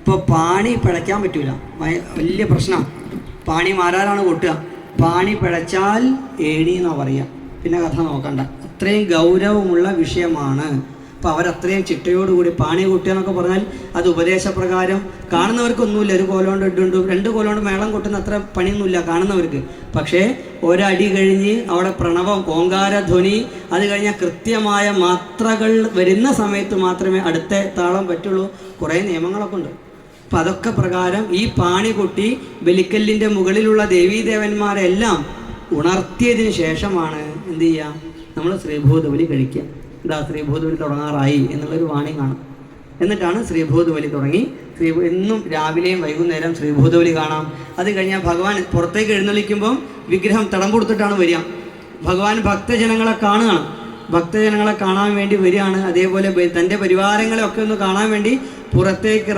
ഇപ്പോൾ പാണി പിഴയ്ക്കാൻ പറ്റൂല. വലിയ പ്രശ്നമാണ് പാണി മാരാരാണ് കൊട്ടുക. പാണി പിഴച്ചാൽ ഏണി എന്നാ പറയുക പിന്നെ കഥ നോക്കണ്ട. അത്രയും ഗൗരവമുള്ള വിഷയമാണ്. അപ്പോൾ അവരത്രയും ചിട്ടയോടുകൂടി പാണി കൊട്ടുക എന്നൊക്കെ പറഞ്ഞാൽ അത് ഉപദേശപ്രകാരം കാണുന്നവർക്കൊന്നുമില്ല. ഒരു കോലോണ്ട് ഇട്ടുണ്ട് രണ്ട് കോലോണ്ട് മേളം കൊട്ടുന്ന അത്ര പണിയൊന്നുമില്ല കാണുന്നവർക്ക്. പക്ഷേ ഒരടി കഴിഞ്ഞ് അവിടെ പ്രണവം ഓങ്കാരധ്വനി അത് കഴിഞ്ഞാൽ കൃത്യമായ മാത്രകൾ വരുന്ന സമയത്ത് മാത്രമേ അടുത്ത താളം പറ്റുള്ളൂ. കുറേ നിയമങ്ങളൊക്കെ ഉണ്ട്. അപ്പം അതൊക്കെ പ്രകാരം ഈ പാണി കൊട്ടി ബലിക്കല്ലിന്റെ മുകളിലുള്ള ദേവീദേവന്മാരെല്ലാം ഉണർത്തിയതിന് ശേഷമാണ് എന്ത് ചെയ്യാം? നമ്മൾ ശ്രീഭൂതബലി കഴിക്കുക. ഇതാ ശ്രീഭൂതബലി തുടങ്ങാറായി എന്നുള്ളൊരു വാണി കാണും എന്നിട്ടാണ് ശ്രീഭൂതബലി തുടങ്ങി. ശ്രീ എന്നും രാവിലെയും വൈകുന്നേരം ശ്രീഭൂതബലി കാണാം. അത് കഴിഞ്ഞാൽ ഭഗവാൻ പുറത്തേക്ക് എഴുന്നള്ളിക്കുമ്പം വിഗ്രഹം തടം കൊടുത്തിട്ടാണ് വരിക. ഭഗവാൻ ഭക്തജനങ്ങളെ കാണുകയാണ്. ഭക്തജനങ്ങളെ കാണാൻ വേണ്ടി വരികയാണ്. അതേപോലെ തന്റെ പരിവാരങ്ങളെ ഒക്കെ ഒന്ന് കാണാൻ വേണ്ടി പുറത്തേക്ക്